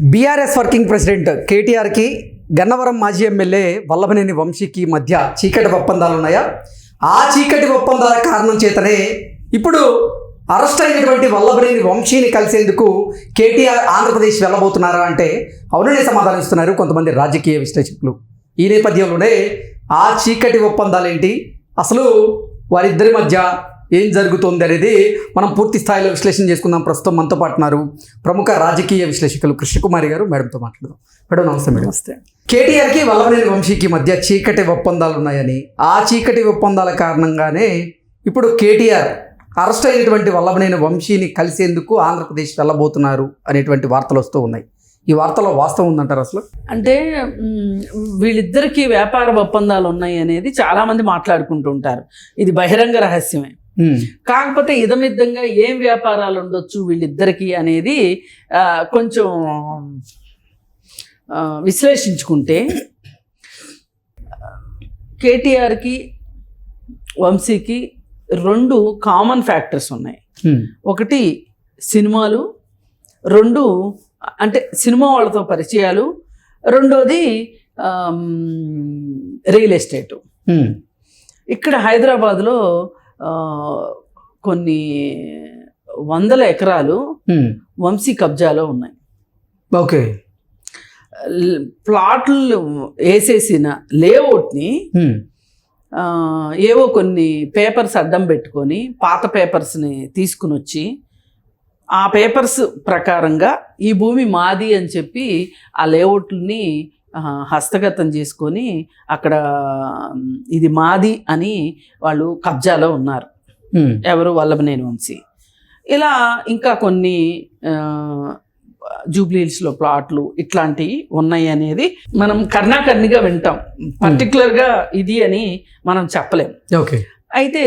BRS working president కేటీఆర్కి గన్నవరం మాజీ MLA Vallabhaneni వంశీకి మధ్య చీకటి ఒప్పందాలు ఉన్నాయా? ఆ చీకటి ఒప్పందాల కారణం చేతనే ఇప్పుడు అరెస్ట్ అయినటువంటి వల్లభనేని వంశీని కలిసేందుకు కేటీఆర్ ఆంధ్రప్రదేశ్ వెళ్ళబోతున్నారా అంటే అవుననే సమాధానం ఇస్తున్నారు కొంతమంది రాజకీయ విశ్లేషకులు. ఈ నేపథ్యంలోనే ఆ చీకటి ఒప్పందాలు ఏంటి అసలు వారిద్దరి మధ్య ఏం జరుగుతుంది అనేది మనం పూర్తి స్థాయిలో విశ్లేషణ చేసుకుందాం. ప్రస్తుతం మనతో పాటు ఉన్నారు ప్రముఖ రాజకీయ విశ్లేషకులు కృష్ణకుమారి గారు. మేడంతో మాట్లాడదాం. మేడం నమస్తే మేడం. నమస్తే. కేటీఆర్కి వల్లభనేని వంశీకి మధ్య చీకటి ఒప్పందాలు ఉన్నాయని ఆ చీకటి ఒప్పందాల కారణంగానే ఇప్పుడు కేటీఆర్ అరెస్ట్ అయినటువంటి వల్లభనేని వంశీని కలిసేందుకు ఆంధ్రప్రదేశ్ వెళ్ళబోతున్నారు అనేటువంటి వార్తలు వస్తూ ఉన్నాయి. ఈ వార్తలో వాస్తవం ఉందంటారు అసలు? అంటే వీళ్ళిద్దరికీ వ్యాపార ఒప్పందాలు ఉన్నాయి అనేది చాలా మంది మాట్లాడుకుంటూ ఉంటారు. ఇది బహిరంగ రహస్యమే. కాకపోతే ఇదమిద్దంగా ఏం వ్యాపారాలు ఉండొచ్చు వీళ్ళిద్దరికీ అనేది కొంచెం విశ్లేషించుకుంటే కేటీఆర్కి వంశీకి రెండు కామన్ ఫ్యాక్టర్స్ ఉన్నాయి. ఒకటి సినిమాలు రెండు అంటే సినిమా వాళ్ళతో పరిచయాలు రెండోది రియల్ ఎస్టేటు. ఇక్కడ హైదరాబాద్లో కొన్ని వందల ఎకరాలు వంశీ కబ్జాలో ఉన్నాయి. ఓకే. ప్లాట్లు వేసేసిన లేఅవుట్ని ఏవో కొన్ని పేపర్స్ అడ్డం పెట్టుకొని పాత పేపర్స్ని తీసుకుని వచ్చి ఆ పేపర్స్ ప్రకారంగా ఈ భూమి మాది అని చెప్పి ఆ లేఅవుట్ని హస్తగతం చేసుకొని అక్కడ ఇది మాది అని వాళ్ళు కబ్జాలో ఉన్నారు. ఎవరు వల్లభనేని వంశీ. ఇలా ఇంకా కొన్ని ఆ, జూబ్లీహిల్స్లో ప్లాట్లు ఇట్లాంటివి ఉన్నాయి అనేది మనం కర్ణాకర్ణిగా వింటాం. పర్టికులర్గా ఇది అని మనం చెప్పలేం. ఓకే. అయితే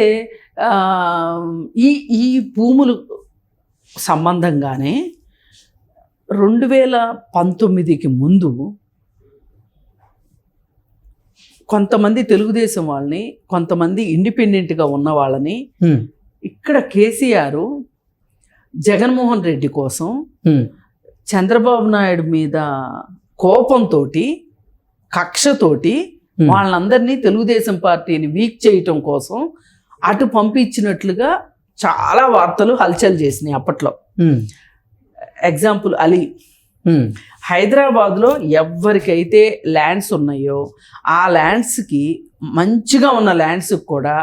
ఈ ఈ భూములు సంబంధంగానే రెండు వేల పంతొమ్మిదికి ముందు కొంతమంది తెలుగుదేశం వాళ్ళని కొంతమంది ఇండిపెండెంట్గా ఉన్న వాళ్ళని ఇక్కడ కేసీఆర్ జగన్మోహన్ రెడ్డి కోసం చంద్రబాబు నాయుడు మీద కోపంతో కక్షతోటి వాళ్ళందరినీ తెలుగుదేశం పార్టీని వీక్ చేయటం కోసం అటు పంపించినట్లుగా చాలా వార్తలు హల్చల్ చేసినాయి అప్పట్లో. ఎగ్జాంపుల్ అలీ. హైదరాబాద్లో ఎవరికైతే ల్యాండ్స్ ఉన్నాయో ఆ ల్యాండ్స్కి మంచిగా ఉన్న ల్యాండ్స్కి కూడా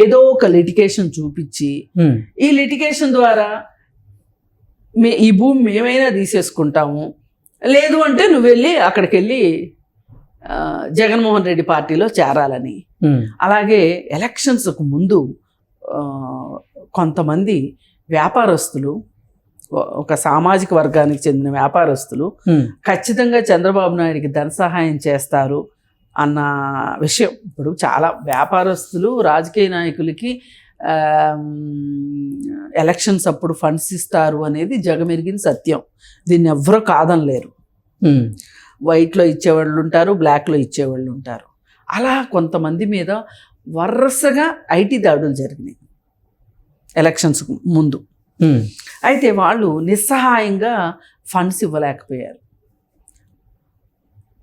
ఏదో ఒక లిటికేషన్ చూపించి ఈ లిటికేషన్ ద్వారా మే ఈ భూమి మేమైనా తీసేసుకుంటాము. లేదు అంటే నువ్వు వెళ్ళి అక్కడికి వెళ్ళి జగన్మోహన్ రెడ్డి పార్టీలో చేరాలని. అలాగే ఎలక్షన్స్కు ముందు కొంతమంది వ్యాపారస్తులు ఒక సామాజిక వర్గానికి చెందిన వ్యాపారస్తులు ఖచ్చితంగా చంద్రబాబు నాయుడికి ధన సహాయం చేస్తారు అన్న విషయం. ఇప్పుడు చాలా వ్యాపారస్తులు రాజకీయ నాయకులకి ఎలక్షన్స్ అప్పుడు ఫండ్స్ ఇస్తారు అనేది జగమెరిగిన సత్యం. దీన్ని ఎవ్వరూ కాదనలేరు. వైట్లో ఇచ్చేవాళ్ళు ఉంటారు బ్లాక్లో ఇచ్చేవాళ్ళు ఉంటారు. అలా కొంతమంది మీద వరుసగా ఐటీ దాడులు జరిగినాయి. ఎలక్షన్స్ ముందు. అయితే వాళ్ళు నిస్సహాయంగా ఫండ్స్ ఇవ్వలేకపోయారు.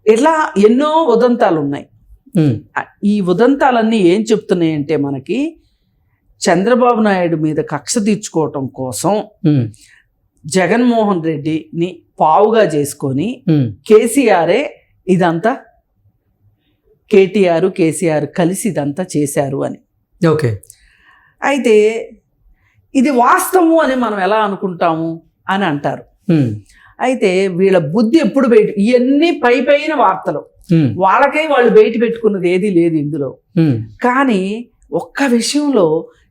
ఇలా ఎన్నో ఉదంతాలు ఉన్నాయి ఈ ఉదంతాలన్నీ ఏం చెప్తున్నాయంటే మనకి చంద్రబాబు నాయుడు మీద కక్ష తీర్చుకోవటం కోసం జగన్మోహన్ రెడ్డిని పావుగా చేసుకొని కేసీఆరే ఇదంతా కేటీఆర్ కేసీఆర్ కలిసి ఇదంతా చేశారు అని. ఓకే. అయితే ఇది వాస్తవము అని మనం ఎలా అనుకుంటాము అని అంటారు. అయితే వీళ్ళ బుద్ధి ఎప్పుడు బయట ఇవన్నీ పై పైన వార్తలు. వాళ్ళకై వాళ్ళు బయట పెట్టుకున్నది ఏది లేదు ఇందులో. కానీ ఒక్క విషయంలో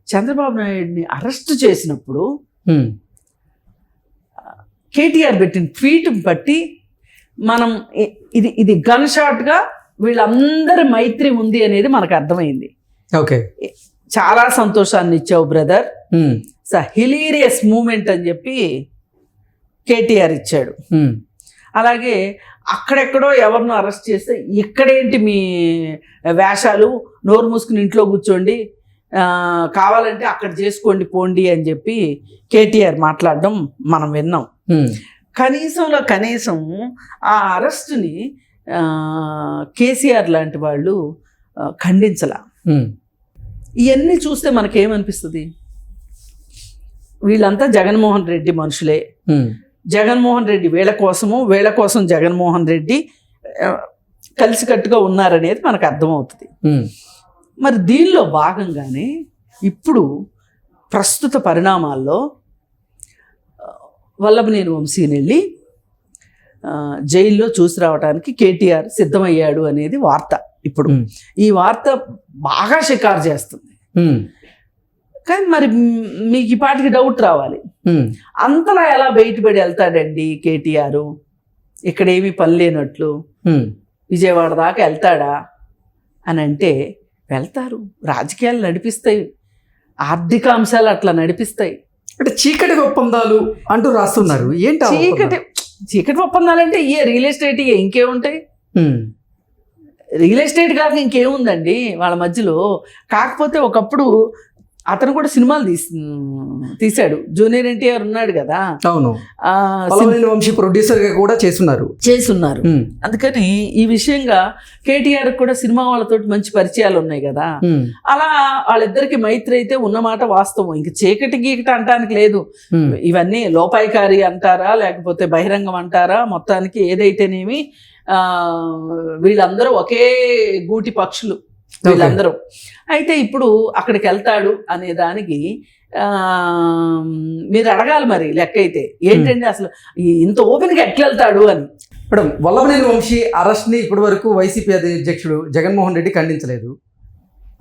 చంద్రబాబు నాయుడిని అరెస్ట్ చేసినప్పుడు కేటీఆర్ పెట్టిన ట్వీట్ బట్టి మనం ఇది ఇది గన్ షాట్గా వీళ్ళందరి మైత్రి ఉంది అనేది మనకు అర్థమైంది. ఓకే. చాలా సంతోషాన్ని ఇచ్చావు బ్రదర్. స హిలీరియస్ మూమెంట్ అని చెప్పి కేటీఆర్ ఇచ్చాడు. అలాగే అక్కడెక్కడో ఎవరినో అరెస్ట్ చేస్తే ఇక్కడేంటి మీ వేషాలు? నోరు మూసుకుని ఇంట్లో కూర్చోండి. కావాలంటే అక్కడ చేసుకోండి పోండి అని చెప్పి కేటీఆర్ మాట్లాడడం మనం విన్నాం. కనీసంలో కనీసం ఆ అరెస్టుని కేసీఆర్ లాంటి వాళ్ళు ఖండించలా. ఇవన్నీ చూస్తే మనకేమనిపిస్తుంది? వీళ్ళంతా జగన్మోహన్ రెడ్డి మనుషులే. జగన్మోహన్ రెడ్డి వీళ్ళ కోసము వీళ్ళ కోసం జగన్మోహన్ రెడ్డి కలిసికట్టుగా ఉన్నారనేది మనకు అర్థమవుతుంది. మరి దీనిలో భాగంగానే ఇప్పుడు ప్రస్తుత పరిణామాల్లో వల్లభనేని వంశీని వెళ్ళి జైల్లో చూసి రావడానికి కేటీఆర్ సిద్ధమయ్యాడు అనేది వార్త ఇప్పుడు. ఈ వార్త బాగా షికారు చేస్తుంది. కానీ మరి మీకు ఈ పాటికి డౌట్ రావాలి. అంతలా ఎలా బయటపడి వెళ్తాడండి కేటీఆర్? ఇక్కడ ఏమీ పని లేనట్లు. విజయవాడ దాకా వెళ్తాడా? అని అంటే వెళ్తారు. రాజకీయాలు నడిపిస్తాయి. ఆర్థిక అంశాలు అట్లా నడిపిస్తాయి. అంటే చీకటి ఒప్పందాలు అంటూ రాస్తున్నారు. ఏంటి ఆ చీకటి ఒప్పందాలు? చీకటి ఒప్పందాలంటే ఏ రియల్ ఎస్టేట్ ఇంకేముంటాయి ఉమ్, రియల్ ఎస్టేట్ కాక ఇంకేముందండి? వాళ్ళ మధ్యలో కాకపోతే ఒకప్పుడు అతను కూడా సినిమాలు తీసి తీశాడు. జూనియర్ ఎన్టీఆర్ ఉన్నాడు కదా. అవును. వంశీ ప్రొడ్యూసర్గా కూడా చేస్తున్నారు. చేసున్నారు ఉమ్, అందుకని ఈ విషయంగా కేటీఆర్ కూడా సినిమా వాళ్ళతోటి మంచి పరిచయాలు ఉన్నాయి కదా. అలా వాళ్ళిద్దరికి మైత్రి అయితే ఉన్నమాట వాస్తవం. ఇంక చీకటి గీకటి అంటానికి లేదు. ఇవన్నీ లోపాయికారి అంటారా లేకపోతే బహిరంగం అంటారా మొత్తానికి ఏదైతేనేమి ఆ, వీళ్ళందరూ ఒకే గూటి పక్షులు. వీళ్ళందరూ. అయితే ఇప్పుడు అక్కడికి వెళ్తాడు అనే దానికి మీరు అడగాలి మరి లెక్క అయితే ఏంటండి అసలు ఈ- ఇంత ఓపెన్గా ఎట్లా వెళ్తాడు అని. మేడం వల్లభనేని వంశీ అరెస్ట్ని ఇప్పటి వరకు వైసీపీ అధ్యక్షుడు జగన్మోహన్ రెడ్డి ఖండించలేదు.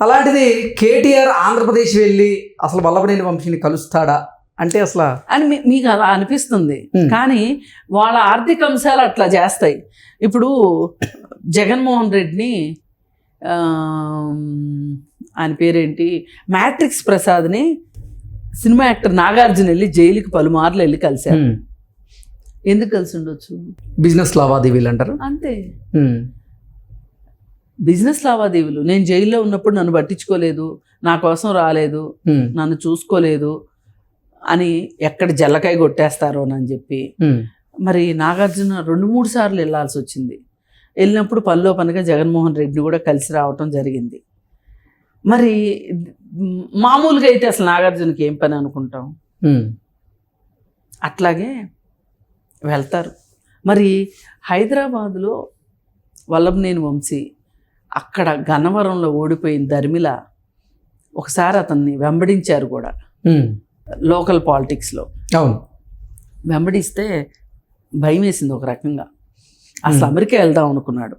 అలాంటిది కేటీఆర్ ఆంధ్రప్రదేశ్ వెళ్ళి అసలు వల్లభనేని వంశీని కలుస్తాడా? అంటే అసలు అని మీకు అలా అనిపిస్తుంది. Hmm. కానీ వాళ్ళ ఆర్థిక అంశాలు అట్లా చేస్తాయి. ఇప్పుడు జగన్మోహన్ రెడ్డిని ఆయన పేరేంటి? మ్యాట్రిక్స్ ప్రసాద్ని సినిమా యాక్టర్ నాగార్జున వెళ్ళి జైలుకి పలుమార్లు వెళ్ళి కలిశారు. ఎందుకు కలిసి ఉండొచ్చు? బిజినెస్ లావాదేవీలు అంటారు? అంతే. బిజినెస్ లావాదేవీలు. నేను జైల్లో ఉన్నప్పుడు నన్ను పట్టించుకోలేదు. నా కోసం రాలేదు. నన్ను చూసుకోలేదు. అని ఎక్కడ జల్లకాయ కొట్టేస్తారోనని చెప్పి. ఉమ్, మరి నాగార్జున రెండు మూడు సార్లు వెళ్ళాల్సి వచ్చింది. వెళ్ళినప్పుడు పనిలో పనిగా జగన్మోహన్ రెడ్డిని కూడా కలిసి రావటం జరిగింది. మరి మామూలుగా అయితే అసలు నాగార్జునకి ఏం పని అనుకుంటాం? అట్లాగే వెళ్తారు. మరి హైదరాబాదులో వల్లభనేని వంశీ అక్కడ గన్నవరంలో ఓడిపోయిన ధర్మిల ఒకసారి అతన్ని వెంబడించారు కూడా. లోకల్ పాలిటిక్స్లో. అవును. వెంబడిస్తే భయం వేసింది ఒక రకంగా. అసలు. అమెరికా వెళ్దాం అనుకున్నాడు.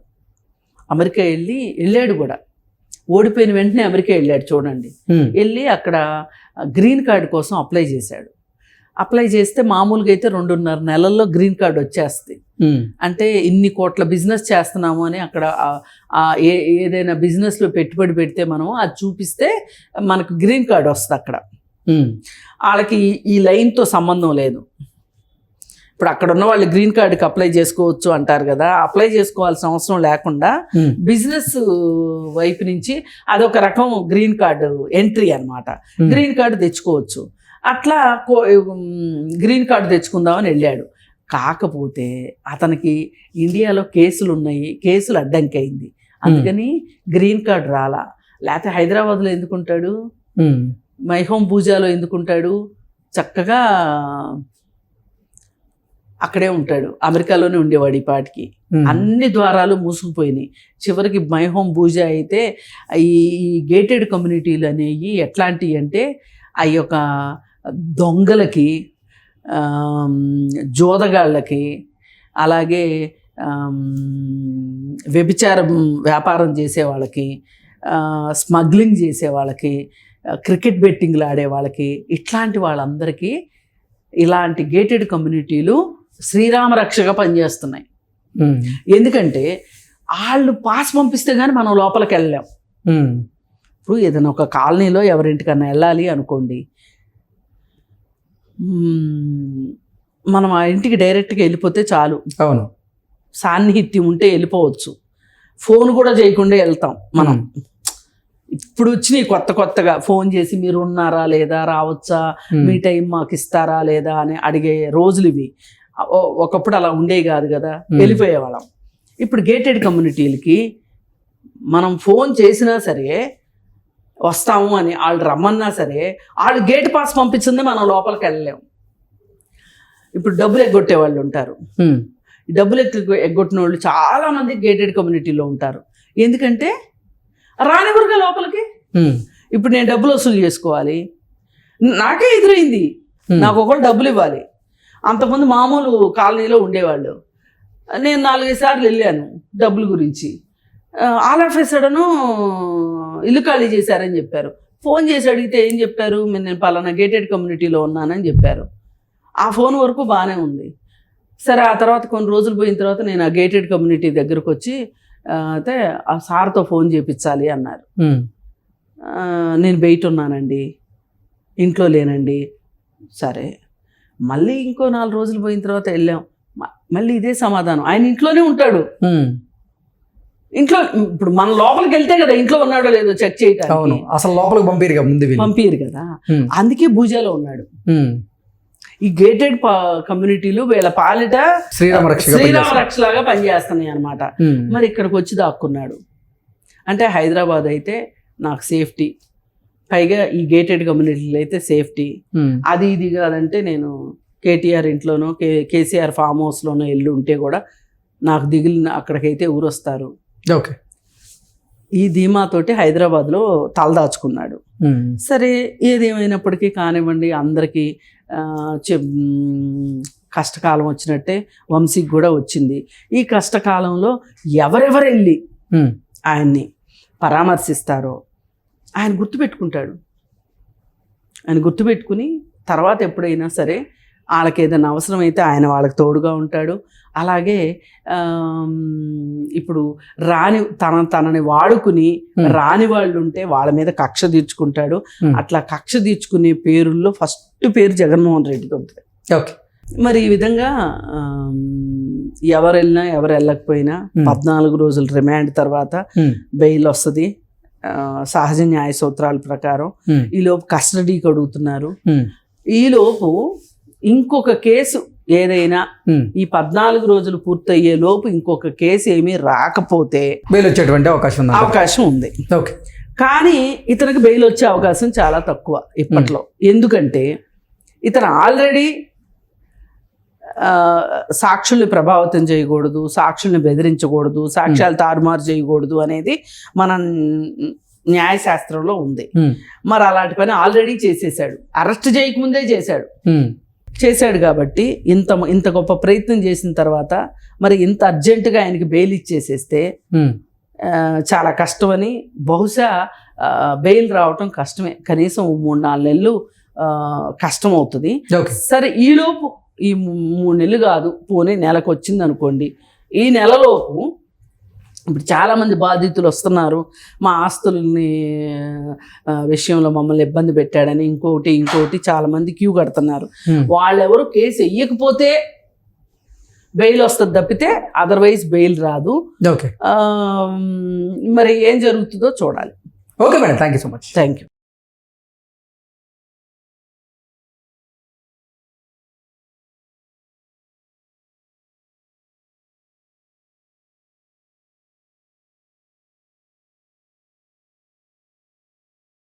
అమెరికా వెళ్ళి వెళ్ళాడు కూడా. ఓడిపోయిన వెంటనే అమెరికా వెళ్ళాడు చూడండి. వెళ్ళి అక్కడ గ్రీన్ కార్డ్ కోసం అప్లై చేశాడు. అప్లై చేస్తే మామూలుగా అయితే రెండున్నర నెలల్లో గ్రీన్ కార్డ్ వచ్చేస్తుంది. అంటే ఇన్ని కోట్ల బిజినెస్ చేస్తున్నాము అని అక్కడ ఏ ఏదైనా బిజినెస్లో పెట్టుబడి పెడితే మనం అది చూపిస్తే మనకు గ్రీన్ కార్డ్ వస్తుంది అక్కడ. వాళ్ళకి ఈ- ఈ లైన్తో సంబంధం లేదు. ఇప్పుడు అక్కడ ఉన్న వాళ్ళు గ్రీన్ కార్డుకి అప్లై చేసుకోవచ్చు అంటారు కదా అప్లై చేసుకోవాల్సిన అవసరం లేకుండా బిజినెస్ వైపు నుంచి అదొక రకం గ్రీన్ కార్డు ఎంట్రీ అన్నమాట. ఉమ్, గ్రీన్ కార్డు తెచ్చుకోవచ్చు. అట్లా గ్రీన్ కార్డు తెచ్చుకుందామని వెళ్ళాడు. కాకపోతే అతనికి ఇండియాలో కేసులు ఉన్నాయి కేసులు అడ్డంకి అయింది అందుకని గ్రీన్ కార్డు రాలా. లేకపోతే హైదరాబాద్లో ఎందుకుంటాడు? My home పూజాలో ఎందుకుంటాడు? చక్కగా అక్కడే ఉంటాడు. అమెరికాలోనే ఉండేవాడు ఈ పాటికి. అన్ని ద్వారాలు మూసుకుపోయినాయి. చివరికి మై హోమ్ పూజ అయితే ఈ గేటెడ్ కమ్యూనిటీలు అనేవి ఎట్లాంటివి అంటే ఆ యొక్క దొంగలకి జోదగాళ్ళకి అలాగే వ్యభిచారం వ్యాపారం చేసే వాళ్ళకి స్మగ్లింగ్ చేసే వాళ్ళకి క్రికెట్ బెట్టింగ్లు ఆడే వాళ్ళకి ఇట్లాంటి వాళ్ళందరికీ ఇలాంటి గేటెడ్ కమ్యూనిటీలు శ్రీరామ రక్షగా పనిచేస్తున్నాయి ఎందుకంటే వాళ్ళు పాస్ పంపిస్తే కానీ మనం లోపలికి వెళ్ళలేం. ఉమ్, ఇప్పుడు ఏదైనా ఒక కాలనీలో ఎవరింటికన్నా వెళ్ళాలి అనుకోండి. మనం ఆ ఇంటికి డైరెక్ట్గా వెళ్ళిపోతే చాలు. అవును. సాన్నిహిత్యం ఉంటే వెళ్ళిపోవచ్చు. ఫోన్ కూడా చేయకుండా వెళ్తాం మనం. ఇప్పుడు వచ్చినాయి కొత్త కొత్తగా. ఫోన్ చేసి మీరు ఉన్నారా లేదా రావచ్చా? మీ టైం మాకు ఇస్తారా లేదా అని అడిగే రోజులు ఇవి. ఒకప్పుడు అలా ఉండేవి కాదు కదా. వెళ్ళిపోయేవాళ్ళం. ఇప్పుడు గేటెడ్ కమ్యూనిటీలకి మనం ఫోన్ చేసినా సరే వస్తాము అని వాళ్ళు రమ్మన్నా సరే వాళ్ళు గేట్ పాస్ పంపించింది మనం లోపలికి వెళ్ళలేము. ఇప్పుడు డబ్బులు ఎగ్గొట్టే వాళ్ళు ఉంటారు. డబ్బులు ఎక్కి ఎగ్గొట్టిన వాళ్ళు చాలా మంది గేటెడ్ కమ్యూనిటీలో ఉంటారు. ఎందుకంటే రానివ్వరుగా లోపలికి. ఇప్పుడు నేను డబ్బులు వసూలు చేసుకోవాలి. నాకే ఎదురైంది. నాకు ఒకళ్ళు డబ్బులు ఇవ్వాలి. అంతకుముందు మామూలు కాలనీలో ఉండేవాళ్ళు. నేను నాలుగైదు సార్లు వెళ్ళాను డబ్బుల గురించి. ఆల్ ఆఫ్ సడను ఇల్లు ఖాళీ చేశారని చెప్పారు. ఫోన్ చేసి అడిగితే ఏం చెప్పారు? "మీరు నేను పలానా గేటెడ్ కమ్యూనిటీలో ఉన్నానని చెప్పారు. ఆ ఫోన్ వరకు బాగానే ఉంది. సరే ఆ తర్వాత కొన్ని రోజులు పోయిన తర్వాత నేను ఆ గేటెడ్ కమ్యూనిటీ దగ్గరకు వచ్చి అయితే ఆ సార్తో ఫోన్ చేపించాలి అన్నారు. నేను బయట ఉన్నానండి. ఇంట్లో లేనండి. సరే. మళ్ళీ ఇంకో నాలుగు రోజులు పోయిన తర్వాత వెళ్ళాం. మళ్ళీ ఇదే సమాధానం. ఆయన ఇంట్లోనే ఉంటాడు. ఇంట్లో ఇప్పుడు మన లోపలికి వెళ్తే కదా ఇంట్లో ఉన్నాడో లేదో చెక్ అవును. చేయడానికి అసలు లోపలికి పంపిరుగా ముందు వీళ్ళు. పంపిరు కదా. అందుకే భూజాలో ఉన్నాడు. ఈ గేటెడ్ కమ్యూనిటీలు వీళ్ళ పాలిట శ్రీరామ పనిచేస్తారు. రక్షలాగా పనిచేస్తున్నాయి అనమాట మరి ఇక్కడికి వచ్చి దాక్కున్నాడు. అంటే హైదరాబాద్ అయితే నాకు సేఫ్టీ. పైగా ఈ గేటెడ్ కమ్యూనిటీలు అయితే సేఫ్టీ ఉమ్, అది ఇది కాదంటే నేను కేటీఆర్ ఇంట్లోనో కే కేసీఆర్ ఫామ్ హౌస్లోనో వెళ్ళి ఉంటే కూడా నాకు దిగులు అక్కడికైతే ఊరొస్తారు. ఓకే ఈ ధీమాతోటి హైదరాబాద్లో తలదాచుకున్నాడు ఉమ్, సరే ఏదేమైనప్పటికీ కానివ్వండి అందరికీ కష్టకాలం వచ్చినట్టే వంశీకి కూడా వచ్చింది. ఈ కష్టకాలంలో ఎవరెవరు వెళ్ళి ఉమ్, ఆయన్ని పరామర్శిస్తారో ఆయన గుర్తుపెట్టుకుంటాడు. ఆయన గుర్తుపెట్టుకుని తర్వాత ఎప్పుడైనా సరే వాళ్ళకి ఏదైనా అవసరమైతే ఆయన వాళ్ళకి తోడుగా ఉంటాడు. అలాగే ఇప్పుడు రాని తన తనని వాడుకుని. రాని వాళ్ళు ఉంటే వాళ్ళ మీద కక్ష తీర్చుకుంటాడు. అట్లా కక్ష తీర్చుకునే పేరుల్లో ఫస్ట్ పేరు జగన్మోహన్ రెడ్డికి ఉంటుంది ఓకే. మరి ఈ విధంగా ఎవరు వెళ్ళినా ఎవరు వెళ్ళకపోయినా. పద్నాలుగు రోజుల రిమాండ్ తర్వాత బెయిల్ వస్తుంది. సహజ న్యాయ సూత్రాల ప్రకారం ఈలోపు కస్టడీకి అడుగుతున్నారు. ఈలోపు ఇంకొక కేసు ఏదైనా. ఈ పద్నాలుగు రోజులు పూర్తయ్యే లోపు ఇంకొక కేసు ఏమీ రాకపోతే బెయిల్ వచ్చేటువంటి అవకాశం ఉంది. అవకాశం ఉంది. ఓకే. కానీ ఇతనికి బెయిల్ వచ్చే అవకాశం చాలా తక్కువ ఇప్పట్లో. ఎందుకంటే ఇతను ఆల్రెడీ సాక్షుల్ని ప్రభావితం చేయకూడదు సాక్షుల్ని బెదిరించకూడదు సాక్ష్యాలు తారుమారు చేయకూడదు అనేది మన న్యాయశాస్త్రంలో ఉంది. ఉమ్, మరి అలాంటి పని ఆల్రెడీ చేసేసాడు అరెస్ట్ చేయకముందే చేశాడు. ఉమ్, చేశాడు కాబట్టి ఇంత ఇంత గొప్ప ప్రయత్నం చేసిన తర్వాత మరి ఇంత అర్జెంటుగా ఆయనకి బెయిల్ ఇచ్చేసేస్తే చాలా కష్టమని బహుశా బెయిల్ రావటం కష్టమే. కనీసం మూడు నాలుగు నెలలు కష్టం అవుతుంది సరే ఈలోపు ఈ మూడు నెలలు కాదు పోనీ నెలకు వచ్చింది అనుకోండి ఈ నెలలోపు ఇప్పుడు చాలామంది బాధితులు వస్తున్నారు. మా ఆస్తుల్ని విషయంలో మమ్మల్ని ఇబ్బంది పెట్టాడని ఇంకోటి ఇంకోటి చాలామంది క్యూ కడుతున్నారు. వాళ్ళెవరు కేసు వెయ్యకపోతే బెయిల్ వస్తుంది తప్పితే అదర్వైజ్ బెయిల్ రాదు. ఓకే. మరి ఏం జరుగుతుందో చూడాలి. Okay madam thank you so much. Thank you